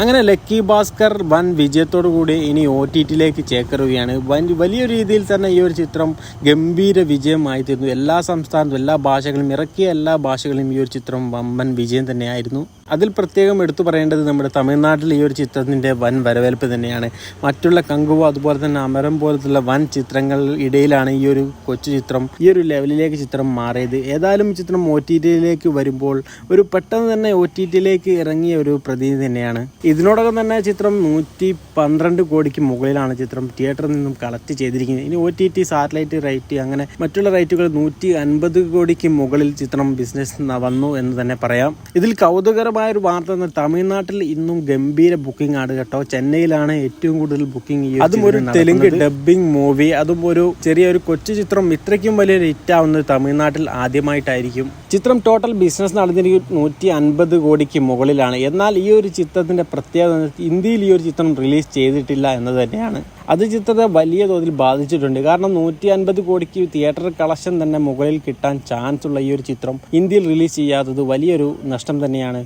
അങ്ങനെ ലക്കി ഭാസ്കർ വൻ വിജയത്തോടു കൂടി ഇനി ഒ ടി ടിയിലേക്ക് ചേക്കറുകയാണ്. വൻ വലിയ രീതിയിൽ തന്നെ ഈ ഒരു ചിത്രം ഗംഭീര വിജയമായി തീർന്നു. എല്ലാ സംസ്ഥാനത്തും എല്ലാ ഭാഷകളും ഇറക്കിയ എല്ലാ ഭാഷകളിലും ഈ ഒരു ചിത്രം വമ്പൻ വിജയം തന്നെയായിരുന്നു. അതിൽ പ്രത്യേകം എടുത്തു പറയേണ്ടത് നമ്മുടെ തമിഴ്നാട്ടിൽ ഈ ഒരു ചിത്രത്തിന്റെ വൻ വരവേൽപ്പ് തന്നെയാണ്. മറ്റുള്ള കങ്കുവ അതുപോലെ തന്നെ അമരം പോലത്തുള്ള വൻ ചിത്രങ്ങൾ ഇടയിലാണ് ഈ ഒരു കൊച്ചു ചിത്രം ഈ ഒരു ലെവലിലേക്ക് ചിത്രം മാറിയത്. ഏതായാലും ചിത്രം ഒ ടി ടിയിലേക്ക് വരുമ്പോൾ ഒരു പെട്ടെന്ന് തന്നെ ഒ ടി ടിയിലേക്ക് ഇറങ്ങിയ ഒരു പ്രതീതി തന്നെയാണ്. ഇതിനോടകം തന്നെ ചിത്രം നൂറ്റി പന്ത്രണ്ട് കോടിക്ക് മുകളിലാണ് ചിത്രം തിയേറ്ററിൽ നിന്നും കളക്ട് ചെയ്തിരിക്കുന്നത്. ഇനി O T T satellite right അങ്ങനെ മറ്റുള്ള റൈറ്റുകൾ നൂറ്റി അൻപത് കോടിക്ക് മുകളിൽ ചിത്രം ബിസിനസ് വന്നു എന്ന് തന്നെ പറയാം. ഇതിൽ കൗതുകരമായ ഒരു വാർത്ത എന്ന് തമിഴ്നാട്ടിൽ ഇന്നും ഗംഭീര ബുക്കിംഗ് ആണ് കേട്ടോ. ചെന്നൈയിലാണ് ഏറ്റവും കൂടുതൽ ബുക്കിംഗ് അതും ഒരു തെലുങ്ക് ഡബിംഗ് മൂവി അതും ഒരു ചെറിയൊരു കൊച്ചു ചിത്രം. ഇത്രയ്ക്കും വലിയൊരു ഹിറ്റ് ആവുന്നത് തമിഴ്നാട്ടിൽ ആദ്യമായിട്ടായിരിക്കും. ചിത്രം ടോട്ടൽ ബിസിനസ് നടന്നിരിക്കുന്നത് നൂറ്റി അൻപത് കോടിക്ക് മുകളിലാണ്. എന്നാൽ ഈ ഒരു ചിത്രത്തിന്റെ പ്രത്യേകത ഇന്ത്യയിൽ ഈ ഒരു ചിത്രം റിലീസ് ചെയ്തിട്ടില്ല എന്നത് തന്നെയാണ്. അത് ചിത്രത്തെ വലിയ തോതിൽ ബാധിച്ചിട്ടുണ്ട്. കാരണം നൂറ്റി അൻപത് കോടിക്ക് തിയേറ്റർ കളക്ഷൻ തന്നെ മുകളിൽ കിട്ടാൻ ചാൻസ് ഉള്ള ഈ ഒരു ചിത്രം ഇന്ത്യയിൽ റിലീസ് ചെയ്യാത്തത് വലിയൊരു നഷ്ടം തന്നെയാണ്.